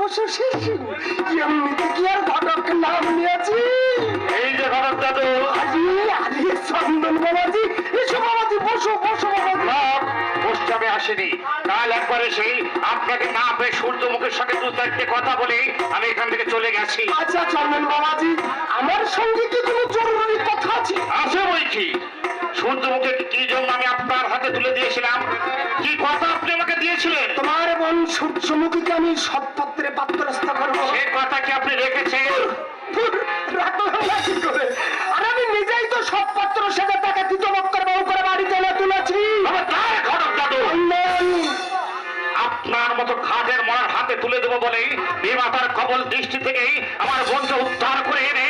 বসো শিশু এমনিতে কি আর ঘটক নাম নিয়েছি? এই যে ঘটক দাদু। আজি আরে চন্দন বাবাজি এসো বাবাজি বসো বসো বাবাজি। পশ্চিমে আসেনি। কাল একবার এসে আপনাকে না পেয়ে সূর্যমুখের সঙ্গে দু চারটে কথা বলে আমি এখান থেকে চলে গেছি। আচ্ছা চন্দন বাবাজি আমার সঙ্গে কি কোনো জরুরি কথা আছে? সূর্যমুখীকে আমি সৎপত্রে পাত্রস্থ করব। সে কথা কি আপনি রেখেছেন? আর আমি নিজেই তো সৎপাত্র সেটা তাকে দ্বিতীয় বউ করে বাড়িতে এনে তুলেছি। আপনার মতো খাদের মরার হাতে তুলে দেবো বলেই বিমাতার কবল দৃষ্টি থেকেই আমার বোনকে উদ্ধার করে এনে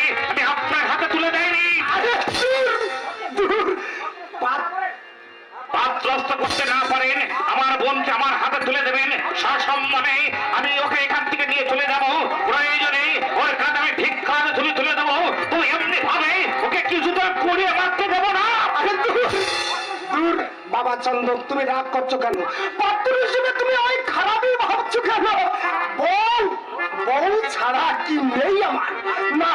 সসম্মানে আমি ওকে এখান থেকে নিয়ে চলে যাব। প্রয়োজনে ওর কাঁধে আমি ঠিক কাঁধে তুলে তুলে দেবো। তো এমনি ভাবে ওকে কিছুটা করিয়ে মারতে দেবো না? বাবা চন্দন, তুমি রাগ করছ কেন? পাত্র হিসেবে তুমি অনেক খারাপই ভাবছ কেন? বল বউ ছাড়া কি নেই আমার। না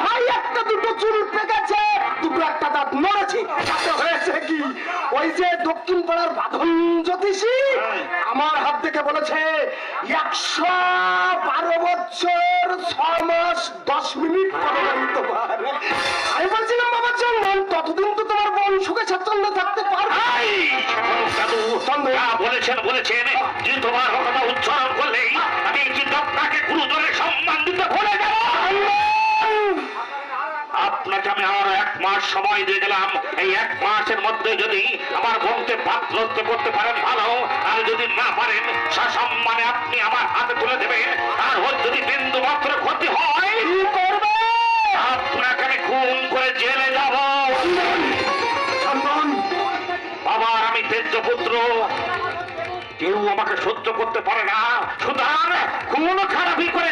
দক্ষিণ পাড়ার বাঁধন জ্যোতিষী আমার হাত থেকে বলেছে একশো বারো বছর ছ মাস দশ মিনিট আমি তোমার আমি বলছিলাম বাবা চন্দন ততদিন তো তোমার বোন সুখে স্বাচ্ছন্দ্য থাকতে পারবে বলেছেন বলেছেন। যে তোমার কথা উচ্চারণ করলেই আমি কিন্তু আপনাকে গুরুজনের সম্মান দিতে ভুলে মাস সময় দিয়ে দিলাম এই এক মাসের মধ্যে যদি আমার বোনকে পাত্রত্ব করতে পারেন ভালো আর যদি না পারেন সসম্মানে আপনি আমার হাতে তুলে দেবেন। আর ওর যদি বিন্দু মাত্র ক্ষতি হয় করবে? আপনাকে আমি খুন করে জেলে যাব। বাবার আমি তেজ্য পুত্র। কেউ আমাকে সহ্য করতে পারে না। সুতরাং কোন খারাপি করে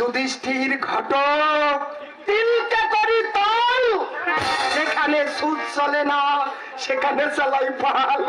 যুধিষ্ঠির ঘটক তিনটা করি তল সেখানে সুদ চলে না সেখানে চালাই পাল।